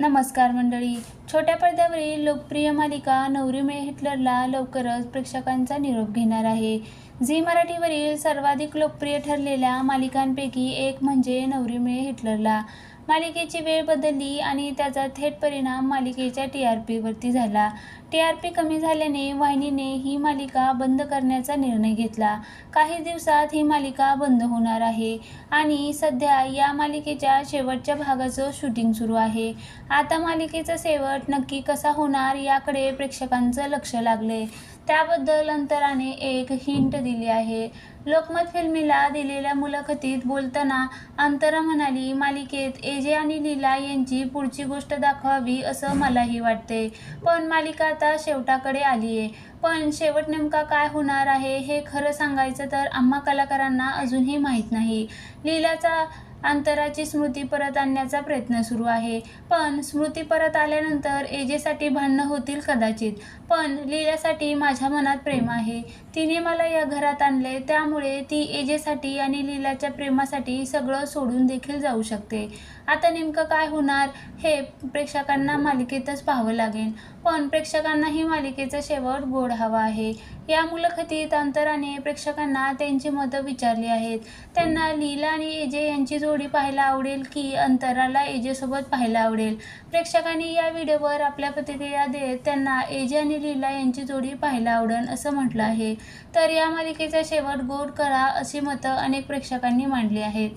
नमस्कार मंडळी. छोट्या पडद्यावरील लोकप्रिय मालिका नवरी मे हिटलरला लवकरच प्रेक्षकांचा निरोप घेणार आहे. झी मराठीवरील सर्वाधिक लोकप्रिय ठरलेल्या मालिकांपैकी एक म्हणजे नवरी मे हिटलरला. मालिकेची वेळ बदलली आणि त्याचा थेट परिणाम मालिकेच्या टी आर पीवरती झाला. टी आर पी कमी झाल्याने वाहिनीने ही मालिका बंद करण्याचा निर्णय घेतला. काही दिवसात ही मालिका बंद होणार आहे आणि सध्या या मालिकेच्या शेवटच्या भागाचं शूटिंग सुरू आहे. आता मालिकेचा शेवट नक्की कसा होणार याकडे प्रेक्षकांचं लक्ष लागले. त्याबद्दल अंतराने एक हिंट दिली आहे. लोकमत फिल्मीला दिलेल्या मुलाखतीत बोलताना अंतरा म्हणाली मालिकेत एजे आणि लीला यांची पुढची गोष्ट दाखवावी असं मलाही वाटते पण मालिका आता शेवटाकडे आली आहे पण शेवट नेमका काय होणार आहे हे खरं सांगायचं तर आम्हा कलाकारांना अजूनही माहीत नाही. लीलाचा अंतराची स्मृती परत आणण्याचा प्रयत्न सुरू आहे. पण स्मृती परत आल्यानंतर एजेसाठी भांडणं होतील कदाचित. पण लीलासाठी माझ्या मनात प्रेम आहे. तिने मला या घरात आणले त्यामुळे ती एजेसाठी आणि लीलाच्या प्रेमासाठी सगळं सोडून देखील जाऊ शकते. आता नेमकं काय होणार हे प्रेक्षकांना मालिकेतच पाहावं लागेल. पण प्रेक्षकांना ही मालिकेचा शेवट गोड हवा आहे. या मुलाखतीत अंतराने प्रेक्षकांना त्यांची मतं विचारली आहेत. त्यांना लीला आणि एजे यांची जोड जोडी पाहायला आवडेल की अंतराला एजेसोबत पाहायला आवडेल. प्रेक्षकांनी या व्हिडिओवर आपल्या प्रतिक्रिया देत त्यांना एजे आणि लीला यांची जोडी पाहायला आवडेल असं म्हटलं आहे. तर या मालिकेचा शेवट गोड करा अशी मतं अनेक प्रेक्षकांनी मांडली आहेत.